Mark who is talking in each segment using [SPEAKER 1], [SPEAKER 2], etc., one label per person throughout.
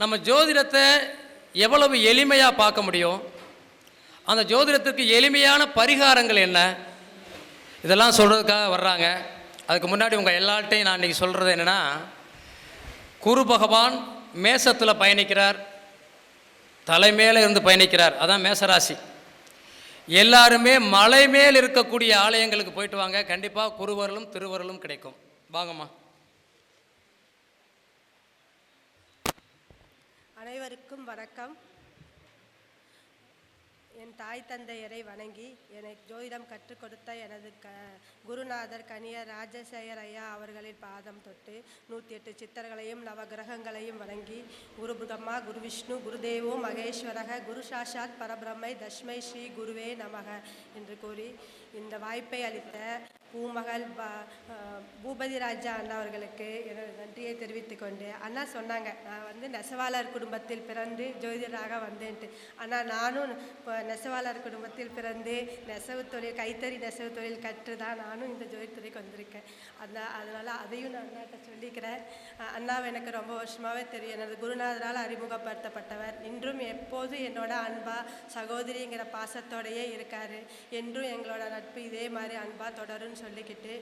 [SPEAKER 1] நம்ம ஜோதிடத்தை எவ்வளவு எளிமையாக பார்க்க முடியும்? அந்த ஜோதிடத்திற்கு எளிமையான பரிகாரங்கள் என்ன? இதெல்லாம் சொல்கிறதுக்காக வர்றாங்க. அதுக்கு முன்னாடி உங்கள் எல்லார்ட்டையும் நான் இன்றைக்கி சொல்கிறது என்னென்னா குரு பகவான் மேசத்தில் பயணிக்கிறார். தலைமையில் இருந்து பயணிக்கிறார். அதான் மேசராசி. எல்லாருமே மலை மேல் இருக்கக்கூடிய ஆலயங்களுக்கு போயிட்டு வாங்க. கண்டிப்பாக குருவரலும் திருவரலும் கிடைக்கும். வாங்கம்மா.
[SPEAKER 2] அனைவருக்கும் வணக்கம். என் தாய் தந்தையரை வணங்கி எனக்கு ஜோதிடம் கற்றுக் கொடுத்த எனது க குருநாதர் கனியர் ராஜசேகர் ஐயா அவர்களின் பாதம் தொட்டு நூற்றி எட்டு சித்தர்களையும் நவகிரகங்களையும் வணங்கி குரு பிரம்மா குரு விஷ்ணு குருதேவோ மகேஸ்வரக குரு சாஷாத் பரபிரம்மை தஷ்மை ஸ்ரீ குருவே நமக என்று கூறி இந்த வாய்ப்பை அளித்த பூமகள் பூபதி ராஜா அண்ணா அவர்களுக்கு எனது நன்றியை தெரிவித்து கொண்டு அண்ணா சொன்னாங்க நான் வந்து நெசவாளர் குடும்பத்தில் பிறந்து ஜோதிடராக வந்தேன்ட்டு. ஆனால் நானும் இப்போ நெசவாளர் குடும்பத்தில் பிறந்து நெசவு தொழில் கைத்தறி நெசவு தொழில் கற்று தான் நானும் இந்த ஜோதித்துறைக்கு வந்திருக்கேன். அந்த அதனால் அதையும் நான் அண்ணாட்ட சொல்லிக்கிறேன். அண்ணாவை எனக்கு ரொம்ப வருஷமாகவே தெரியும். எனது குருநாதரால் அறிமுகப்படுத்தப்பட்டவர். இன்றும் எப்போதும் என்னோட அன்பா சகோதரிங்கிற பாசத்தோடையே இருக்கார். என்றும் எங்களோட நட்பு இதே மாதிரி அன்பா தொடருன்னு சொல்லிக்கிட்டு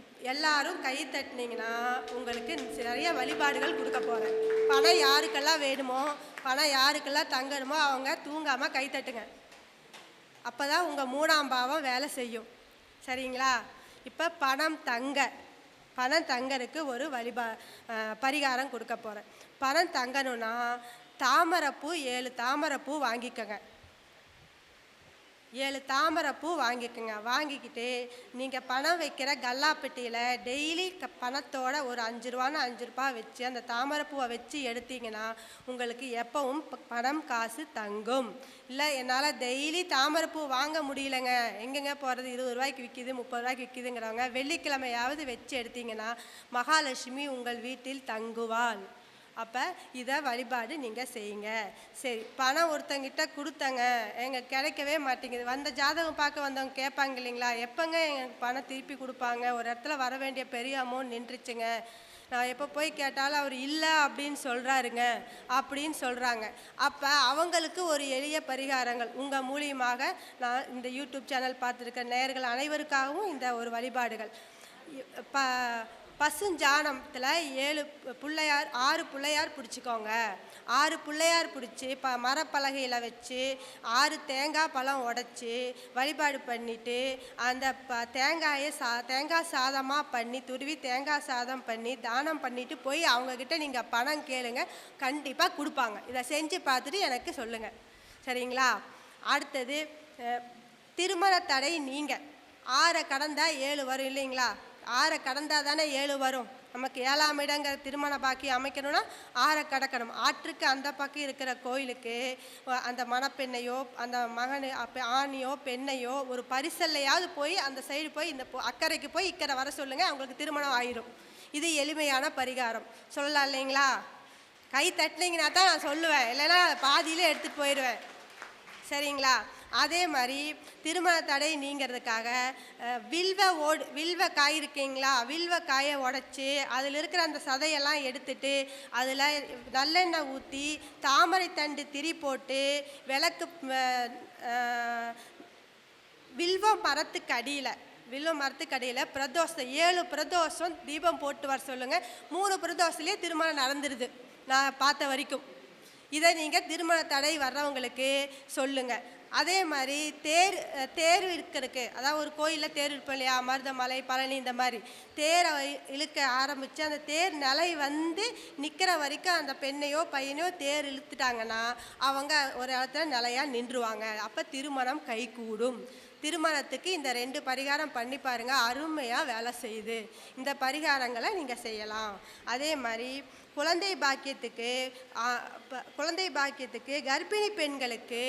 [SPEAKER 2] இப் எல்லாரும் கை தட்டினீங்கன்னா உங்களுக்கு நிறைய வழிபாடுகள் கொடுக்க போகிறேன் பணம் யாருக்கெல்லாம் வேணுமோ பணம் யாருக்கெல்லாம் தங்கணுமோ அவங்க தூங்காமல் கை தட்டுங்க. அப்போ தான் உங்கள் மூணாம் பாவம் வேலை செய்யும். சரிங்களா? இப்போ பணம் தங்க பணம் தங்கறதுக்கு ஒரு வழிபா பரிகாரம் கொடுக்க போகிறேன் பணம் தங்கணும்னா தாமரைப்பூ ஏழு தாமரைப்பூ வாங்கிக்கோங்க. ஏழு தாமரைப்பூ வாங்கிக்கோங்க. வாங்கிக்கிட்டு நீங்கள் பணம் வைக்கிற கல்லாப்பெட்டியில் டெய்லி க பணத்தோட ஒரு அஞ்சு ரூபான்னு அஞ்சு ரூபா வச்சு அந்த தாமரைப்பூவை வச்சு எடுத்தீங்கன்னா உங்களுக்கு எப்பவும் பணம் காசு தங்கும். இல்லை என்னால் டெய்லி தாமரைப்பூ வாங்க முடியலங்க. எங்கெங்க போகிறது இருபது ரூபாய்க்கு விற்கிது முப்பது ரூபாய்க்கு விற்கிதுங்கிறவங்க வெள்ளிக்கிழமையாவது வச்சு எடுத்தீங்கன்னா மகாலட்சுமி உங்கள் வீட்டில் தங்குவாள். அப்போ இதை வழிபாடு நீங்கள் செய்யுங்க. சரி பணம் ஒருத்தங்கிட்ட கொடுத்தங்க. எங்கள் கிடைக்கவே மாட்டேங்குது. வந்த ஜாதகம் பார்க்க வந்தவங்க கேட்பாங்க இல்லைங்களா? எப்போங்க எங்களுக்கு பணம் திருப்பி கொடுப்பாங்க? ஒரு இடத்துல வர வேண்டிய பெரிய அமௌண்ட் நின்றுச்சுங்க. நான் எப்போ போய் கேட்டாலும் அவர் இல்லை அப்படின்னு சொல்கிறாருங்க அப்படின்னு சொல்கிறாங்க அப்போ அவங்களுக்கு ஒரு எளிய பரிகாரங்கள். உங்கள் மூலியமாக நான் இந்த யூடியூப் சேனல் பார்த்துருக்க நேயர்கள் அனைவருக்காகவும் இந்த ஒரு வழிபாடுகள். இப்போ ப பசுஞ்சாணத்தில் ஏழு பிள்ளையார் ஆறு பிள்ளையார் பிடிச்சிக்கோங்க. ஆறு பிள்ளையார் பிடிச்சி ப மரப்பலகையில் வச்சு ஆறு தேங்காய் பழம் உடச்சி வழிபாடு பண்ணிவிட்டு அந்த ப தேங்காயை சா தேங்காய் சாதமாக பண்ணி துருவி தேங்காய் சாதம் பண்ணி தானம் பண்ணிவிட்டு போய் அவங்கக்கிட்ட நீங்கள் பணம் கேளுங்க கண்டிப்பாக கொடுப்பாங்க. இதை செஞ்சு பார்த்துட்டு எனக்கு சொல்லுங்கள் சரிங்களா? அடுத்தது திருமண தடை நீங்கள் ஆறை கடந்தால் ஏழு வரும் இல்லைங்களா? ஆறை கடந்தால் தானே ஏழு வரும். நமக்கு ஏழாம் இடங்கிற திருமண பாக்கி அமைக்கணும்னா ஆறை கடக்கணும். ஆற்றுக்கு அந்த பக்கம் இருக்கிற கோயிலுக்கு அந்த மணப்பெண்ணையோ அந்த மகனு அப்போ ஆணியோ பெண்ணையோ ஒரு பரிசல்லையாவது போய் அந்த சைடு போய் இந்த அக்கறைக்கு போய் இக்கரை வர சொல்லுங்கள் அவங்களுக்கு திருமணம் ஆயிரும். இது எளிமையான பரிகாரம். சொல்லலாம் இல்லைங்களா? கை தட்டினீங்கன்னா தான் நான் சொல்லுவேன். இல்லைன்னா பாதியிலே எடுத்துகிட்டு போயிடுவேன். சரிங்களா? அதே மாதிரி திருமண தடை நீங்கிறதுக்காக வில்வ ஓடு வில்வ காய் இருக்கீங்களா? வில்வ காயை உடச்சி அதில் இருக்கிற அந்த சதையெல்லாம் எடுத்துட்டு அதில் நல்லெண்ணெய் ஊற்றி தாமரை தண்டு திரி போட்டு விளக்கு வில்வ மரத்துக்கு அடியில் வில்வ மரத்துக்கு அடியில் பிரதோஷம் ஏழு பிரதோஷம் தீபம் போட்டு வர சொல்லுங்கள் மூணு பிரதோஷத்துலேயே திருமணம் நடந்துருது. நான் பார்த்த வரைக்கும். இதை நீங்கள் திருமண தடை வர்றவங்களுக்கு சொல்லுங்கள் அதே மாதிரி தேர் தேர் இருக்கிறதுக்கு அதாவது ஒரு கோயிலில் தேர் இருப்போம் இல்லையா? மருதமலை பழனி இந்த மாதிரி. தேரை இழுக்க ஆரம்பித்து அந்த தேர் நிலை வந்து நிற்கிற வரைக்கும் அந்த பெண்ணையோ பையனையோ தேர் இழுத்துட்டாங்கன்னா அவங்க ஒரு இடத்துல நிலையாக நின்றுவாங்க. அப்போ திருமணம் கைகூடும். திருமணத்துக்கு இந்த ரெண்டு பரிகாரம் பண்ணி பாருங்கள் அருமையாக வேலை செய்யுது. இந்த பரிகாரங்களை நீங்கள் செய்யலாம். அதே மாதிரி குழந்தை பாக்கியத்துக்கு குழந்தை பாக்கியத்துக்கு கர்ப்பிணி பெண்களுக்கு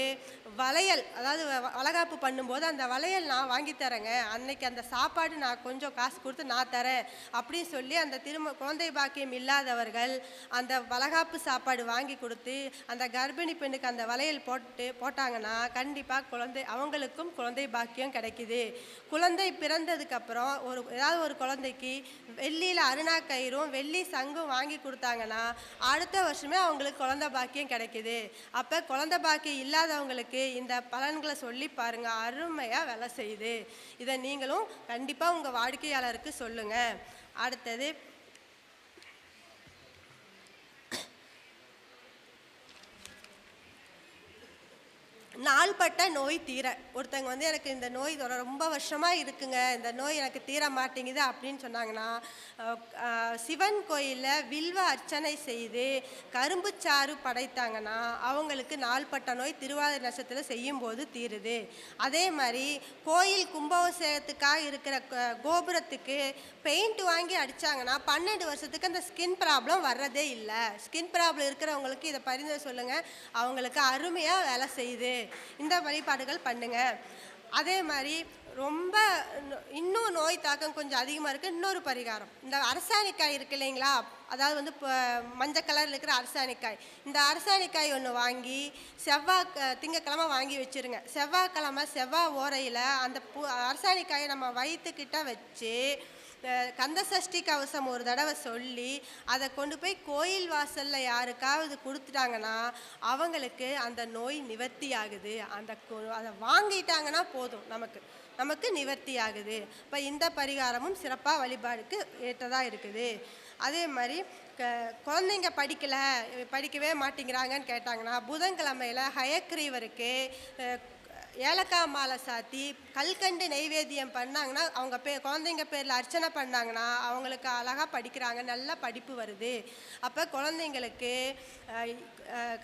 [SPEAKER 2] வளையல் அதாவது வ- வளகாப்பு பண்ணும்போது அந்த வளையல் நான் வாங்கி தரேங்க. அன்னைக்கு அந்த சாப்பாடு நான் கொஞ்சம் காசு கொடுத்து நான் தரேன் அப்படின்னு சொல்லி அந்த திரும குழந்தை பாக்கியம் இல்லாதவர்கள் அந்த வளகாப்பு சாப்பாடு வாங்கி கொடுத்து அந்த கர்ப்பிணி பெண்ணுக்கு அந்த வளையல் போட்டு போட்டாங்கன்னா கண்டிப்பாக குழந்தை அவங்களுக்கும் குழந்தை பாக்கியம் கிடைக்குது. குழந்தை பிறந்ததுக்கப்புறம் ஒரு ஏதாவது ஒரு குழந்தைக்கு வெள்ளியில் அருணா கயிறும் வெள்ளி சங்கும் வாங்கி கொடுத்தாங்க வச்சாங்கன்னா அடுத்த வருஷமே அவங்களுக்கு குழந்த பாக்கியம் கிடைக்குது. அப்போ குழந்த பாக்கியம் இல்லாதவங்களுக்கு இந்த பலன்களை சொல்லி பாருங்கள் அருமையாக வேலை செய்யுது. இதை நீங்களும் கண்டிப்பாக உங்கள் வாடிக்கையாளருக்கு சொல்லுங்கள் அடுத்தது நாள்பட்ட நோய் தீர. ஒருத்தங்க வந்து எனக்கு இந்த நோய் ரொம்ப வருஷமாக இருக்குங்க. இந்த நோய் எனக்கு தீர மாட்டேங்குது அப்படின்னு சொன்னாங்கன்னா சிவன் கோயிலில் வில்வ அர்ச்சனை செய்து கரும்புச்சாறு படைத்தாங்கன்னா அவங்களுக்கு நாள்பட்ட நோய் திருவாதிரை நட்சத்திரம் செய்யும்போது தீருது. அதே மாதிரி கோயில் கும்பாபிஷேகத்துக்காக இருக்கிற கோபுரத்துக்கு பெயிண்ட் வாங்கி அடித்தாங்கன்னா பன்னெண்டு வருஷத்துக்கு அந்த ஸ்கின் ப்ராப்ளம் வர்றதே இல்லை. ஸ்கின் ப்ராப்ளம் இருக்கிறவங்களுக்கு இதை பரிந்துரை சொல்லுங்கள் அவங்களுக்கு அருமையாக வேலை செய்யுது. இந்த வழிபாடுகள் பண்ணுங்கள் அதே மாதிரி ரொம்ப இன்னும் நோய் தாக்கம் கொஞ்சம் அதிகமாக இருக்குது இன்னொரு பரிகாரம். இந்த அரசாணிக்காய் இருக்கு இல்லைங்களா? அதாவது வந்து இப்போ மஞ்சள் கலரில் இருக்கிற அரசாணிக்காய். இந்த அரசாணிக்காய் ஒன்று வாங்கி செவ்வாய் திங்கக்கிழமை வாங்கி வச்சுருங்க. செவ்வாய்க்கிழமை செவ்வாய் ஓரையில் அந்த பூ அரசாணிக்காயை நம்ம வயிற்றுக்கிட்ட வச்சு கந்த சஷ்டி கவசம் ஒரு தடவை சொல்லி அதை கொண்டு போய் கோயில் வாசலில் யாருக்காவது கொடுத்துட்டாங்கன்னா அவங்களுக்கு அந்த நோய் நிவர்த்தி ஆகுது அந்த கொ- அதை வாங்கிட்டாங்கன்னா போதும் நமக்கு. நமக்கு நிவர்த்தி ஆகுது இப்போ இந்த பரிகாரமும் சிறப்பாக வழிபாடுக்கு ஏற்றதாக இருக்குது. அதே மாதிரி க குழந்தைங்க படிக்கலை படிக்கவே மாட்டேங்கிறாங்கன்னு கேட்டாங்கன்னா புதன்கிழமையில் ஹயக்ரீவருக்கு ஏலக்காய் மாலை சாத்தி கல்கண்டு நைவேத்தியம் பண்ணாங்கன்னா அவங்க பே குழந்தைங்க பேரில் அர்ச்சனை பண்ணாங்கன்னா அவங்களுக்கு அழகாக படிக்கிறாங்க நல்லா படிப்பு வருது. அப்போ குழந்தைங்களுக்கு அஹ்,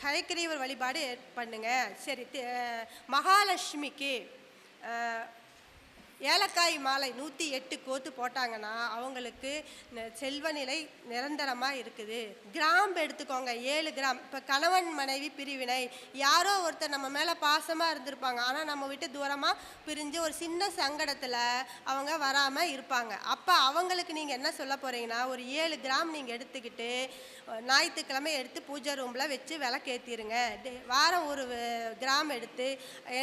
[SPEAKER 2] வழிபாடு பண்ணுங்க. சரி மகாலட்சுமிக்கு ஏலக்காய் மாலை நூற்றி எட்டு கோத்து போட்டாங்கன்னா அவங்களுக்கு செல்வநிலை செல்வ நிலை நிரந்தரமாக இருக்குது. கிராம்பு எடுத்துக்கோங்க ஏழு கிராம். இப்போ கணவன் மனைவி பிரிவினை. யாரோ ஒருத்தர் நம்ம மேலே பாசமாக இருந்திருப்பாங்க. ஆனால் நம்ம விட்டு தூரமாக பிரிஞ்சு ஒரு சின்ன சங்கடத்தில் அவங்க வராமல் இருப்பாங்க. அப்போ அவங்களுக்கு நீங்கள் என்ன சொல்ல போகிறீங்கன்னா ஒரு ஏழு கிராம் நீங்கள் எடுத்துக்கிட்டு ஞாயிற்றுக்கிழமை எடுத்து பூஜை ரூமில் வச்சு விளக்கேற்றிடுங்க வாரம் ஒரு கிராம் எடுத்து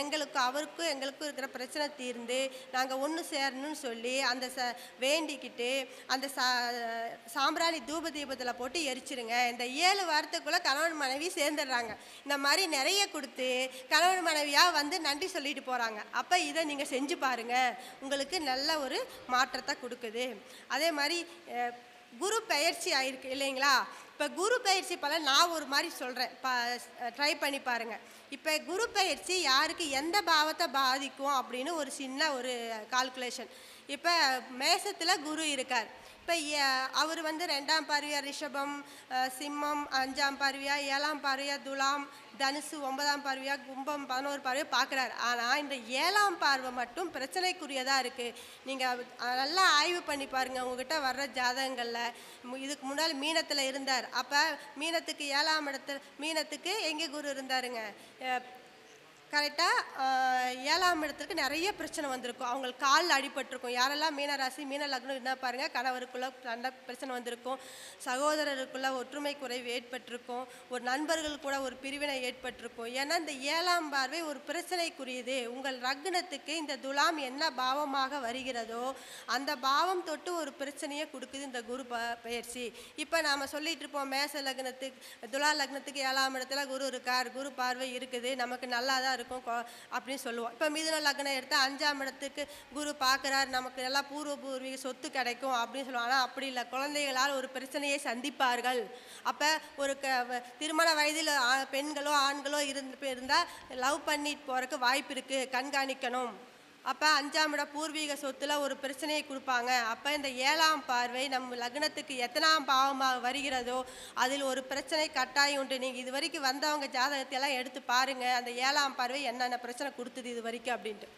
[SPEAKER 2] எங்களுக்கு அவருக்கும் எங்களுக்கும் இருக்கிற பிரச்சனை தீர்ந்து நாங்கள் ஒன்று சேரணும்னு சொல்லி அந்த ச வேண்டிக்கிட்டு அந்த சா சாம்பிராணி தூப தீபத்தில் போட்டு எரிச்சிருங்க. இந்த ஏழு வாரத்துக்குள்ளே கணவன் மனைவி சேர்ந்துடுறாங்க. இந்த மாதிரி நிறைய கொடுத்து கணவன் மனைவியாக வந்து நன்றி சொல்லிட்டு போகிறாங்க அப்போ இதை நீங்கள் செஞ்சு பாருங்கள் உங்களுக்கு நல்ல ஒரு மாற்றத்தை கொடுக்குது. அதே மாதிரி குரு பயிற்சி ஆயிருக்கு இல்லைங்களா? இப்போ குரு பயிற்சி பலன் நான் ஒரு மாதிரி சொல்கிறேன் பா ட்ரை பண்ணி பாருங்கள் இப்போ குரு பயிற்சி யாருக்கு எந்த பாவத்தை பாதிக்கும் அப்படின்னு ஒரு சின்ன ஒரு கால்குலேஷன் இப்போ மேசத்தில் குரு இருக்கார். இப்போ அவர் வந்து ரெண்டாம் பார்வையா ரிஷபம் சிம்மம் அஞ்சாம் பார்வையா ஏழாம் பார்வையா துலாம் தனுசு ஒன்பதாம் பார்வையாக கும்பம் பதினோரு பார்வையை பார்க்குறாரு. ஆனால் இந்த ஏழாம் பார்வை மட்டும் பிரச்சனைக்குரியதாக இருக்குது நீங்கள் நல்லா ஆய்வு பண்ணி பாருங்கள் உங்ககிட்ட வர்ற ஜாதகங்களில் இதுக்கு முன்னால் மீனத்தில் இருந்தார். அப்போ மீனத்துக்கு ஏழாம் இடத்துல மீனத்துக்கு எங்கே குரு இருந்தாருங்க? கரெக்டாக ஏழாம் இடத்துக்கு நிறைய பிரச்சனை வந்திருக்கும். அவங்களுக்கு காலில் அடிபட்டிருக்கும். யாரெல்லாம் மீன ராசி மீன லக்னம் என்ன பாருங்கள் கணவருக்குள்ளே சண்டை பிரச்சனை வந்திருக்கும். சகோதரருக்குள்ளே ஒற்றுமை குறைவு ஏற்பட்டிருக்கும். ஒரு நண்பர்கள் கூட ஒரு பிரிவினை ஏற்பட்டிருக்கும். ஏன்னா இந்த ஏழாம் பார்வை ஒரு பிரச்சனைக்குரியது. உங்கள் லக்னத்துக்கு இந்த துலாம் என்ன பாவமாக வருகிறதோ அந்த பாவம் தொட்டு ஒரு பிரச்சனையை கொடுக்குது இந்த குரு ப பயிற்சி. இப்போ நாம் சொல்லிட்டு இருப்போம் மேச லக்னத்துக்கு துலா லக்னத்துக்கு ஏழாம் இடத்துல குரு இருக்கார். குரு பார்வை இருக்குது. நமக்கு நல்லா தான் இருக்கும் அப்படின்னு சொல்லுவோம். இப்போ மிதுன லக்னம் எடுத்தால் அஞ்சாம் இடத்துக்கு குரு பார்க்குறாரு நமக்கு நல்லா பூர்வ பூர்வீக சொத்து கிடைக்கும் அப்படின்னு சொல்லுவாங்க ஆனால் அப்படி இல்லை. குழந்தைகளால் ஒரு பிரச்சனையை சந்திப்பார்கள். அப்போ ஒரு க திருமண வயதில் பெண்களோ ஆண்களோ இருந்து இருந்தால் லவ் பண்ணிட்டு போகிறதுக்கு வாய்ப்பு இருக்குது கண்காணிக்கணும். அப்போ அஞ்சாம் இடம் பூர்வீக சொத்துல ஒரு பிரச்சனையை கொடுப்பாங்க. அப்போ இந்த ஏழாம் பார்வை நம்ம லக்னத்துக்கு எத்தனாம் பாவமாக வருகிறதோ அதில் ஒரு பிரச்சனை கட்டாயம் உண்டு. நீங்கள் இது வரைக்கும் வந்தவங்க ஜாதகத்தை எல்லாம் எடுத்து பாருங்கள் அந்த ஏழாம் பார்வை என்னென்ன பிரச்சனை கொடுத்தது இது வரைக்கும் அப்படின்ட்டு.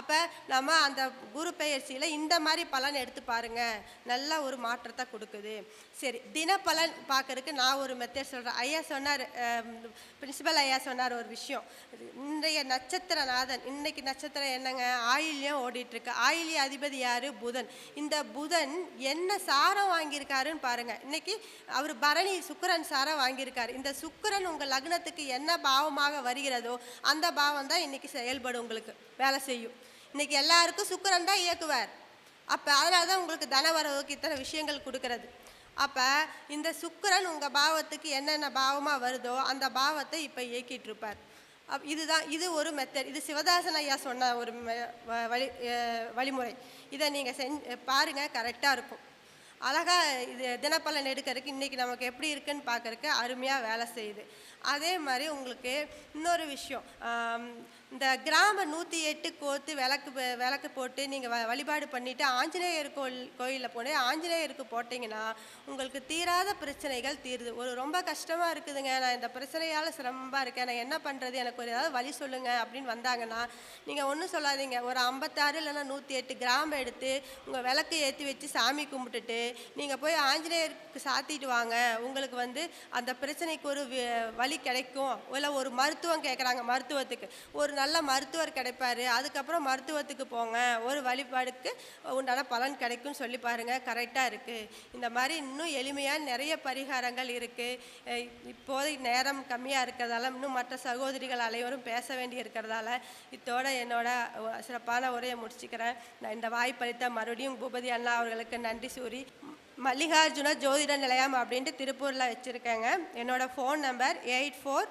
[SPEAKER 2] அப்போ நம்ம அந்த குரு பெயர்ச்சியில் இந்த மாதிரி பலன் எடுத்து பாருங்கள் நல்ல ஒரு மாற்றத்தை கொடுக்குது. சரி தினப்பலன் பார்க்கறதுக்கு நான் ஒரு மெத்தட் சொல்கிறேன் ஐயா சொன்னார் பிரின்சிபல் ஐயா சொன்னார் ஒரு விஷயம். இன்றைய நட்சத்திரநாதன் இன்னைக்கு நட்சத்திரம் என்னங்க? ஆயில்யம் ஓடிட்டுருக்கு. ஆயிலிய அதிபதி யார்? புதன். இந்த புதன் என்ன சாரம் வாங்கியிருக்காருன்னு பாருங்கள் இன்னைக்கு அவர் பரணி சுக்கரன் சாரம் வாங்கியிருக்காரு. இந்த சுக்கரன் உங்கள் லக்னத்துக்கு என்ன பாவமாக வருகிறதோ அந்த பாவம் தான் இன்றைக்கி செயல்படும் உங்களுக்கு. வேலை செய்யும். இன்னைக்கு எல்லாருக்கும் சுக்கரன் தான் இயக்குவார். அப்போ அதனால தான் உங்களுக்கு தனவரவுக்கு இத்தனை விஷயங்கள் கொடுக்கறது. அப்போ இந்த சுக்கரன் உங்கள் பாவத்துக்கு என்னென்ன பாவமாக வருதோ அந்த பாவத்தை இப்போ இயக்கிட்டு இருப்பார் அப் இதுதான் இது ஒரு மெத்தட் இது சிவதாசன் ஐயா சொன்ன ஒரு மெ- வ- வழி வழிமுறை. இதை நீங்கள் செஞ் பாருங்கள் கரெக்டாக இருக்கும். அழகாக இது தினப்பலன் எடுக்கிறதுக்கு இன்றைக்கி நமக்கு எப்படி இருக்குன்னு பார்க்குறக்கு அருமையாக வேலை செய்யுது. அதே மாதிரி உங்களுக்கு இன்னொரு விஷயம் இந்த கிராம நூற்றி எட்டு கோத்து விளக்கு விளக்கு போட்டு நீங்கள் வ வழிபாடு பண்ணிவிட்டு ஆஞ்சநேயர் கோயில் கோயிலில் போனே ஆஞ்சநேயருக்கு போட்டிங்கன்னா உங்களுக்கு தீராத பிரச்சனைகள் தீருது. ஒரு ரொம்ப கஷ்டமாக இருக்குதுங்க. நான் இந்த பிரச்சனையால் சிரமமாக இருக்கேன். நான் என்ன பண்ணுறது எனக்கு ஒரு ஏதாவது வழி சொல்லுங்கள் அப்படின்னு வந்தாங்கன்னா நீங்கள் ஒன்றும் சொல்லாதீங்க. ஒரு ஐம்பத்தாறு இல்லைன்னா நூற்றி எட்டு கிராம் எடுத்து உங்கள் விளக்கு ஏற்றி வச்சு சாமி கும்பிட்டுட்டு நீங்கள் போய் ஆஞ்சநேயருக்கு சாத்திட்டு வாங்க. உங்களுக்கு வந்து அந்த பிரச்சனைக்கு ஒரு வழி கிடைக்கும். இல்லை ஒரு மருத்துவம் கேட்குறாங்க மருத்துவத்துக்கு. ஒரு நல்ல மருத்துவர் கிடைப்பாரு. அதுக்கப்புறம் மருத்துவத்துக்கு போங்க. ஒரு வழிபாடுக்கு உண்டான பலன் கிடைக்கும்னு சொல்லி பாருங்கள் கரெக்டாக இருக்குது இந்த மாதிரி இன்னும் எளிமையாக நிறைய பரிகாரங்கள் இருக்குது இப்போதைக்கு நேரம் கம்மியாக இருக்கிறதால இன்னும் மற்ற சகோதரிகள் அனைவரும் பேச வேண்டி இருக்கிறதால இத்தோட என்னோட சிறப்பான உரையை முடிச்சுக்கிறேன். நான் இந்த வாய்ப்பளித்த மறுபடியும் பூபதி அண்ணா அவர்களுக்கு நன்றி சூரி மல்லிகார்ஜுன ஜோதிட நிலையம் அப்படின்ட்டு திருப்பூரில் வச்சுருக்கேங்க. என்னோடய phone number eight four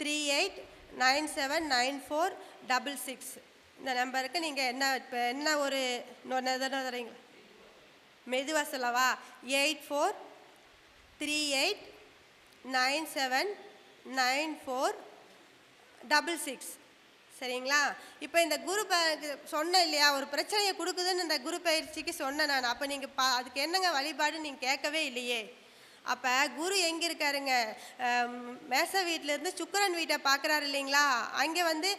[SPEAKER 2] three eight nine seven nine four double six. இந்த நம்பருக்கு நீங்கள் என்ன இப்போ என்ன ஒரு இன்னொரு எதனா மெதுவாக சொல்லவா? Eight four three eight nine seven nine four double six. சரிங்களா? இப்போ இந்த குரு சொன்னேன் இல்லையா ஒரு பிரச்சனையை கொடுக்குதுன்னு இந்த குரு பயிற்சிக்கு சொன்னேன் நான். அப்போ நீங்கள் பா அதுக்கு என்னங்க வழிபாடு நீங்கள் கேட்கவே இல்லையே. அப்போ குரு எங்கே இருக்காருங்க? மேச வீட்டிலேருந்து சுக்கிரன் வீட்டை பார்க்குறாரு இல்லைங்களா? அங்கே வந்து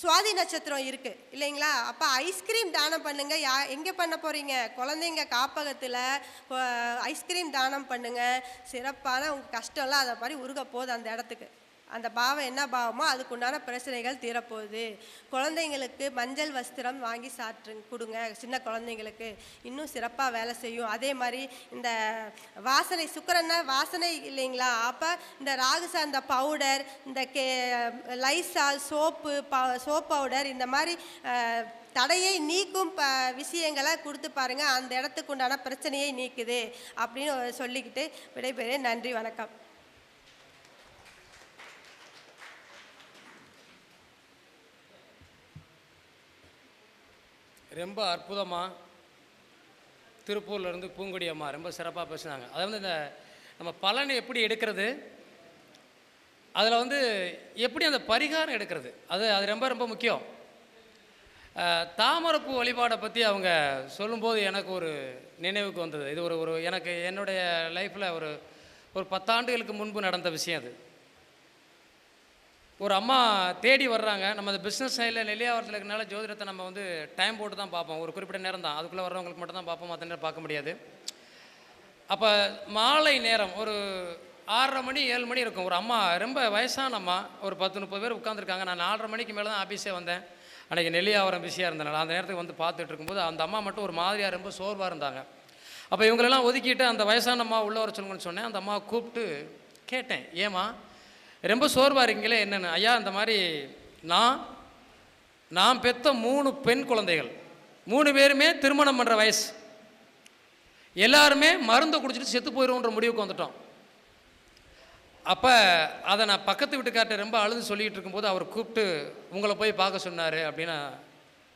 [SPEAKER 2] சுவாதி நட்சத்திரம் இருக்குது இல்லைங்களா? அப்போ ஐஸ்கிரீம் தானம் பண்ணுங்கள் யா எங்கே பண்ண போகிறீங்க குழந்தைங்க காப்பகத்தில் ஐஸ்கிரீம் தானம் பண்ணுங்கள் சிறப்பான உங்கள் கஷ்டம்லாம் அதை மாதிரி உருக போகுது அந்த இடத்துக்கு. அந்த பாவம் என்ன பாவமோ அதுக்குண்டான பிரச்சனைகள் தீரப்போகுது. குழந்தைங்களுக்கு மஞ்சள் வஸ்திரம் வாங்கி சாற்று கொடுங்க சின்ன குழந்தைங்களுக்கு. இன்னும் சிறப்பாக வேலை செய்யும். அதே மாதிரி இந்த வாசனை சுக்கரன்னா வாசனை இல்லைங்களா? அப்போ இந்த ராகு சார்ந்த பவுடர் இந்த கே லைசால் சோப்பு ப சோப் பவுடர் இந்த மாதிரி தடையை நீக்கும் ப விஷயங்களை கொடுத்து பாருங்கள் அந்த இடத்துக்கு உண்டான பிரச்சனையை நீக்குது அப்படின்னு சொல்லிக்கிட்டு விடைபெறேன். நன்றி வணக்கம்.
[SPEAKER 1] ரொம்ப அற்புதமாக திருப்பூர்லேருந்து பூங்குடி அம்மா ரொம்ப சிறப்பாக பேசினாங்க. அதை வந்து இந்த நம்ம பலன் எப்படி எடுக்கிறது? அதில் வந்து எப்படி அந்த பரிகாரம் எடுக்கிறது? அது அது ரொம்ப ரொம்ப முக்கியம். தாமரப்பூ வழிபாடை பற்றி அவங்க சொல்லும்போது எனக்கு ஒரு நினைவுக்கு வந்தது. இது ஒரு ஒரு எனக்கு என்னுடைய லைஃப்பில் ஒரு ஒரு பத்தாண்டுகளுக்கு முன்பு நடந்த விஷயம் அது. ஒரு அம்மா தேடி வர்றாங்க. நம்ம அந்த பிஸ்னஸ் சைடில் நெல்லியாவரத்தில் இருக்கனால ஜோதிடத்தை நம்ம வந்து டைம் போட்டு தான் பார்ப்போம். ஒரு குறிப்பிட்ட நேரம் தான். அதுக்குள்ளே வர்றவங்களுக்கு மட்டும் தான் பார்ப்போம். மற்ற நேரம் பார்க்க முடியாது. அப்போ மாலை நேரம் ஒரு ஆறரை மணி ஏழு மணி இருக்கும். ஒரு அம்மா ரொம்ப வயசான அம்மா ஒரு பத்து முப்பது பேர் உட்காந்துருக்காங்க நான் நாலரை மணிக்கு மேலே தான் ஆஃபீஸே வந்தேன். அன்றைக்கி நெல்லியாவரம் பிஸியாக இருந்தனால அந்த நேரத்துக்கு வந்து பார்த்துட்டு இருக்கும்போது அந்த அம்மா மட்டும் ஒரு மாதிரியாக ரொம்ப சோர்வாக இருந்தாங்க. அப்போ இவங்களெல்லாம் ஒதுக்கிட்டு அந்த வயசான அம்மா உள்ள வர சொல்லுங்கன்னு சொன்னேன். அந்த அம்மா கூப்பிட்டு கேட்டேன். ஏம்மா ரொம்ப சோர்வாக இருக்கீங்களே என்னென்னு? ஐயா இந்த மாதிரி நான் நான் பெற்ற மூணு பெண் குழந்தைகள். மூணு பேருமே திருமணம் பண்ணுற வயசு. எல்லாருமே மருந்தை குடிச்சிட்டு செத்து போயிடும்ன்ற முடிவுக்கு வந்துட்டோம். அப்போ அதை நான் பக்கத்து வீட்டுக்கார்ட்ட ரொம்ப அழுது சொல்லிகிட்டு இருக்கும்போது அவர் கூப்பிட்டு உங்களை போய் பார்க்க சொன்னார் அப்படின்னு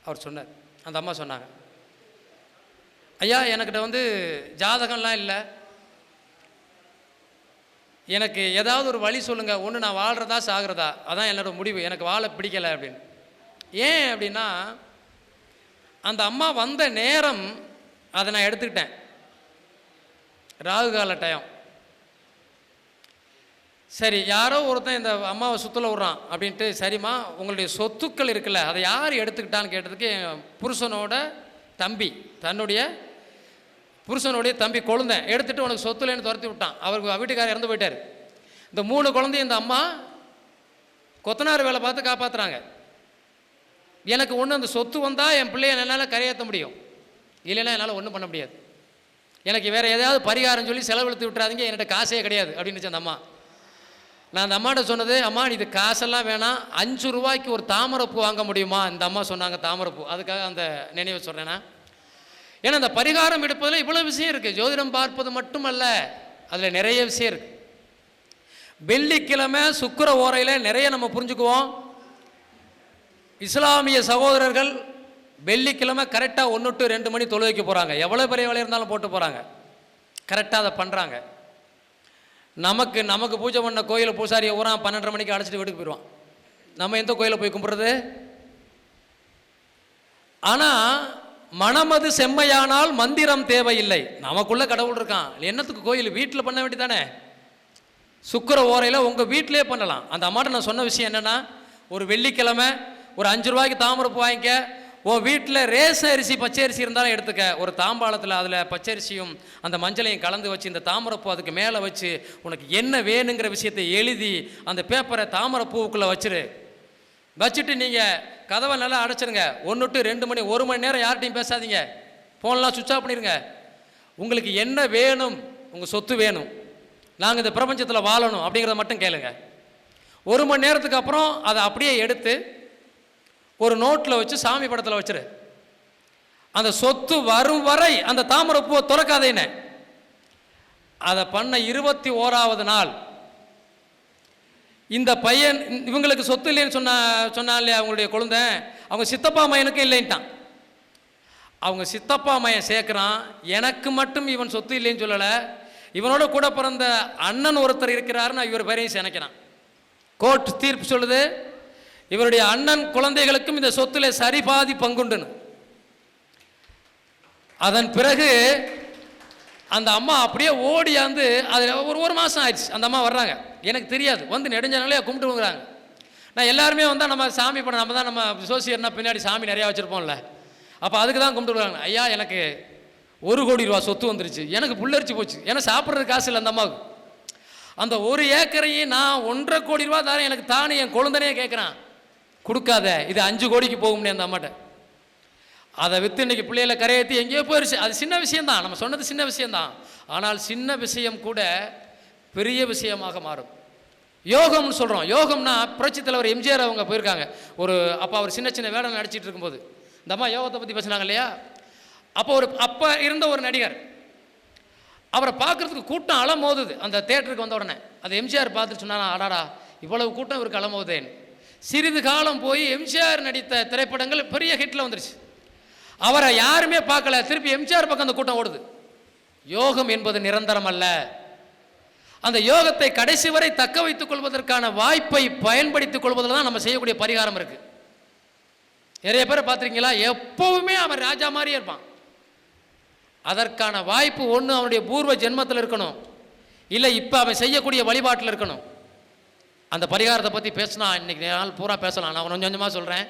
[SPEAKER 1] அவர் சொன்னார். அந்த அம்மா சொன்னாங்க. ஐயா எனக்கிட்ட வந்து ஜாதகம்லாம் இல்லை. எனக்கு ஏதாவது ஒரு வழி சொல்லுங்கள் ஒன்று நான் வாழ்கிறதா சாகிறதா? அதான் என்னோட முடிவு. எனக்கு வாழ பிடிக்கலை அப்படின்னு. ஏன் அப்படின்னா அந்த அம்மா வந்த நேரம் அதை நான் எடுத்துக்கிட்டேன். ராகு கால டயம் சரி யாரோ ஒருத்தன் இந்த அம்மாவை சுற்றில் விட்றான் அப்படின்ட்டு சரிம்மா உங்களுடைய சொத்துக்கள் இருக்குல்ல அதை யார் எடுத்துக்கிட்டான்னு கேட்டதுக்கு என் புருஷனோட தம்பி தன்னுடைய புருஷனுடைய தம்பி குழந்தை எடுத்துட்டு உனக்கு சொத்துலேன்னு துரத்தி விட்டான். அவருக்கு வீட்டுக்காரர் இறந்து போயிட்டார். இந்த மூணு குழந்தையும் இந்த அம்மா கொத்தனார் வேலை பார்த்து காப்பாற்றுறாங்க எனக்கு ஒன்று அந்த சொத்து வந்தால் என் பிள்ளைய என்னால் கரையேற்ற முடியும். இல்லைன்னா என்னால் ஒன்றும் பண்ண முடியாது. எனக்கு வேறு எதாவது பரிகாரம் சொல்லி செலவழித்து விட்டுறாதீங்க என்கிட்ட காசே கிடையாது அப்படின்னு அந்த அம்மா. நான் அந்த அம்மாட்ட சொன்னது அம்மா இது காசெல்லாம் வேணாம். அஞ்சு ரூபாய்க்கு ஒரு தாமரைப்பூ வாங்க முடியுமா? இந்த அம்மா சொன்னாங்க தாமரைப்பூ. அதுக்காக அந்த நினைவை சொல்கிறேன்னா ஏன்னா இந்த பரிகாரம் எடுப்பதில் இவ்வளோ விஷயம் இருக்குது ஜோதிடம் பார்ப்பது மட்டுமல்ல அதில் நிறைய விஷயம் இருக்குது வெள்ளிக்கிழமை சுக்கர ஓரையில் நிறைய நம்ம புரிஞ்சுக்குவோம். இஸ்லாமிய சகோதரர்கள் வெள்ளிக்கிழமை கரெக்டாக ஒன்று டு ரெண்டு மணி தொழுவைக்கு போகிறாங்க எவ்வளோ பெரிய வேலை இருந்தாலும் போட்டு போகிறாங்க கரெக்டாக அதை பண்ணுறாங்க நமக்கு நமக்கு பூஜை பண்ண கோயில் பூசாரியை ஊரா பன்னெண்டரை மணிக்கு அழைச்சிட்டு வீட்டுக்கு போயிடுவான். நம்ம எந்த கோயிலை போய் கும்பிட்றது? ஆனால் மனமது செம்மையானால் மந்திரம் தேவையில்லை. நமக்குள்ள கடவுள் இருக்கான். என்னத்துக்கு கோயில்? வீட்டில் பண்ண வேண்டியதானே? சுக்கிர ஓரையில் உங்கள் வீட்டிலே பண்ணலாம். அந்த அம்மாட்ட நான் சொன்ன விஷயம் என்னென்னா ஒரு வெள்ளிக்கிழமை ஒரு அஞ்சு ரூபாய்க்கு தாமரைப்பூ வாங்கிக்க. உன் வீட்டில் ரேசன் அரிசி பச்சை அரிசி இருந்தாலும் எடுத்துக்க. ஒரு தாம்பாளத்தில் அதில் பச்சரிசியும் அந்த மஞ்சளையும் கலந்து வச்சு இந்த தாமரைப்பூ அதுக்கு மேலே வச்சு உனக்கு என்ன வேணுங்கிற விஷயத்தை எழுதி அந்த பேப்பரை தாமரப்பூவுக்குள்ளே வச்சிரு. வச்சுட்டு நீங்கள் கதவை நல்லா அடைச்சிருங்க. ஒன்று டு ரெண்டு மணி ஒரு மணி நேரம் யார்கிட்டையும் பேசாதீங்க. ஃபோன்லாம் சுவிட்ச் ஆஃப் பண்ணிடுங்க உங்களுக்கு என்ன வேணும் உங்கள் சொத்து வேணும். நாங்கள் இந்த பிரபஞ்சத்தில் வாழணும் அப்படிங்கிறத மட்டும் கேளுங்க. ஒரு மணி நேரத்துக்கு அப்புறம் அதை அப்படியே எடுத்து ஒரு நோட்டில் வச்சு சாமி படத்தில் வச்சிரு. அந்த சொத்து வரும் வரை அந்த தாமரை பூவை திறக்காதேன்னு அதை பண்ண இருபத்தி ஓராவது நாள் இந்த பையன் இவங்களுக்கு சொத்து இல்லைன்னு சொன்ன சொன்னா இல்லையா அவங்களுடைய குழந்தை? அவங்க சித்தப்பா மையனுக்கும் இல்லைன்ட்டான். அவங்க சித்தப்பா மையன் சேர்க்குறான். எனக்கு மட்டும் இவன் சொத்து இல்லைன்னு சொல்லலை. இவனோட கூட பிறந்த அண்ணன் ஒருத்தர் இருக்கிறாருன்னு இவர் பேரையும் சினைக்கிறான். கோர்ட் தீர்ப்பு சொல்லுது இவருடைய அண்ணன் குழந்தைகளுக்கும் இந்த சொத்துல சரிபாதி பங்குண்டுன்னு. அதன் பிறகு அந்த அம்மா அப்படியே ஓடியாந்து அது ஒரு ஒரு மாதம் ஆயிடுச்சு. அந்த அம்மா வர்றாங்க. எனக்கு தெரியாது. வந்து நெடுஞ்ச கும்பிட்டு வந்துறாங்க நான் எல்லாருமே வந்தால் நம்ம சாமி பண்ண நம்ம தான் நம்ம சோசியர்னா பின்னாடி சாமி நிறையா வச்சுருப்போம்ல. அப்போ அதுக்கு தான் கும்பிட்டு ஐயா எனக்கு ஒரு கோடி ரூபா சொத்து வந்துருச்சு. எனக்கு புல்லரிச்சு போச்சு. ஏன்னா சாப்பிட்றது காசு இல்லை அந்த அம்மாவுக்கு. அந்த ஒரு ஏக்கரையும் நான் ஒன்றரை கோடி ரூபா தரேன். எனக்கு தானே என் குழந்தனையே கேட்குறான் கொடுக்காத இது அஞ்சு கோடிக்கு போகும்னே அந்த அம்மாட்ட. அதை விற்று இன்றைக்கி பிள்ளைகளை கரையேற்றி எங்கேயோ போயிருச்சு. அது சின்ன விஷயம்தான். நம்ம சொன்னது சின்ன விஷயம்தான். ஆனால் சின்ன விஷயம் கூட பெரிய விஷயமாக மாறும். யோகம்னு சொல்கிறோம் யோகம்னா புரட்சி தலைவர் எம்ஜிஆர் அவங்க போயிருக்காங்க. ஒரு அப்போ அவர் சின்ன சின்ன வேடம் நடிச்சிட்டு இருக்கும்போது. இந்த அம்மா யோகத்தை பற்றி பேசுனாங்க இல்லையா? அப்போ ஒரு அப்போ இருந்த ஒரு நடிகர். அவரை பார்க்குறதுக்கு கூட்டம் அலமோதுது. அந்த தேட்டருக்கு வந்த உடனே. அந்த எம்ஜிஆர் பார்த்துட்டு சொன்னானா அடாடா இவ்வளவு கூட்டம் இவருக்கு அலமோதேன் சிறிது காலம் போய் எம்ஜிஆர் நடித்த திரைப்படங்கள் பெரிய ஹிட்டில் வந்துருச்சு. அவரை யாருமே பார்க்கல. திருப்பி எம்ஜிஆர் பக்கம் அந்த கூட்டம் ஓடுது. யோகம் என்பது நிரந்தரம் அல்ல. அந்த யோகத்தை கடைசி வரை தக்க வைத்துக் கொள்வதற்கான வாய்ப்பை பயன்படுத்திக் கொள்வதில் தான் நம்ம செய்யக்கூடிய பரிகாரம் இருக்கு. நிறைய பேரை பார்த்துருக்கீங்களா? எப்பவுமே அவன் ராஜா மாதிரியே இருப்பான். அதற்கான வாய்ப்பு ஒன்று அவனுடைய பூர்வ ஜென்மத்தில் இருக்கணும். இல்லை இப்போ அவன் செய்யக்கூடிய வழிபாட்டில் இருக்கணும். அந்த பரிகாரத்தை பற்றி பேசினா இன்னைக்கு நாள் பூரா பேசலாம். நான் கொஞ்சம் கொஞ்சமாக சொல்கிறேன்